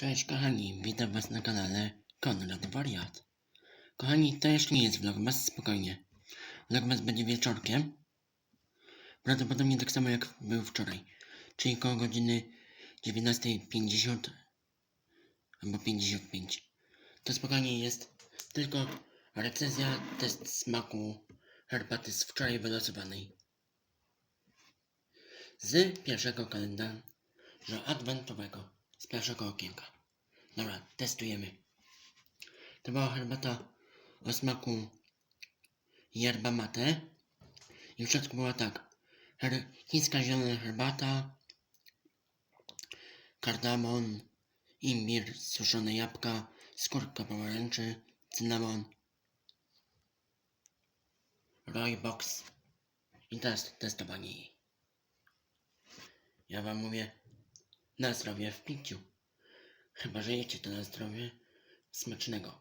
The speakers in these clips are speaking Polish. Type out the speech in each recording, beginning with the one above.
Cześć kochani, witam was na kanale Konrad Wariat. Kochani, to jeszcze nie jest vlogmas, spokojnie. Vlogmas będzie wieczorkiem. Prawdopodobnie tak samo jak był wczoraj. Czyli koło godziny 19.50 albo 55. To spokojnie jest tylko recenzja, test smaku herbaty z wczoraj wylosowanej. Z pierwszego kalendarza adwentowego. Z pierwszego okienka. Dobra, testujemy. To była herbata o smaku yerba mate. I w środku była tak. Her chińska zielona herbata, kardamon, imbir, suszone jabłka, skórka pomarańczy, cynamon, rooibos. I teraz testowanie jej. Ja wam mówię, na zdrowie w piciu. Chyba, że jecie to na zdrowie smacznego.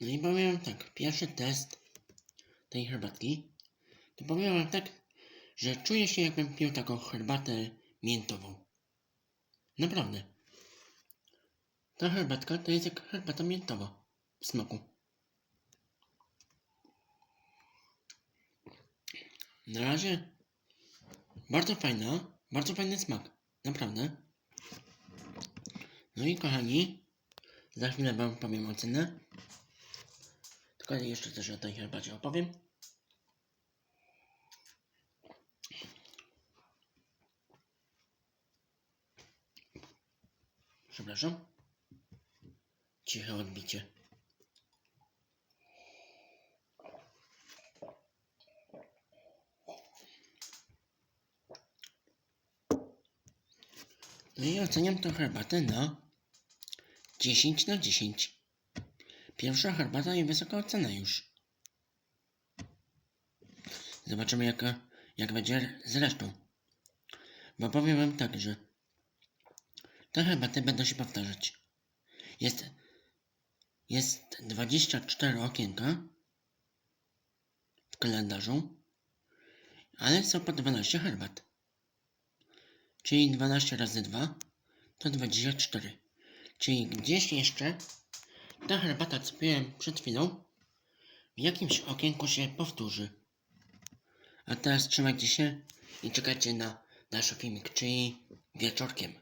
No i powiem tak, pierwszy test tej herbatki, to powiem wam tak, że czuję się jakbym pił taką herbatę miętową. Naprawdę. Ta herbatka to jest jak herbata miętowa w smaku. Na razie bardzo fajna, bardzo fajny smak. Naprawdę. No i kochani, za chwilę wam powiem ocenę. Tylko jeszcze też o tej herbacie opowiem. Przepraszam. Ciche odbicie. No i oceniam tę herbatę na 10 na 10. Pierwsza herbata i wysoka ocena już. Zobaczymy jaka, jak będzie z resztą. Bo powiem wam tak, że te herbaty będą się powtarzać. Jest, jest 24 okienka w kalendarzu, ale są po 12 herbat. Czyli 12 razy 2 to 24. Czyli gdzieś jeszcze ta herbata, co piłem przed chwilą, w jakimś okienku się powtórzy. A teraz trzymajcie się i czekajcie na nasz filmik, czyli wieczorkiem.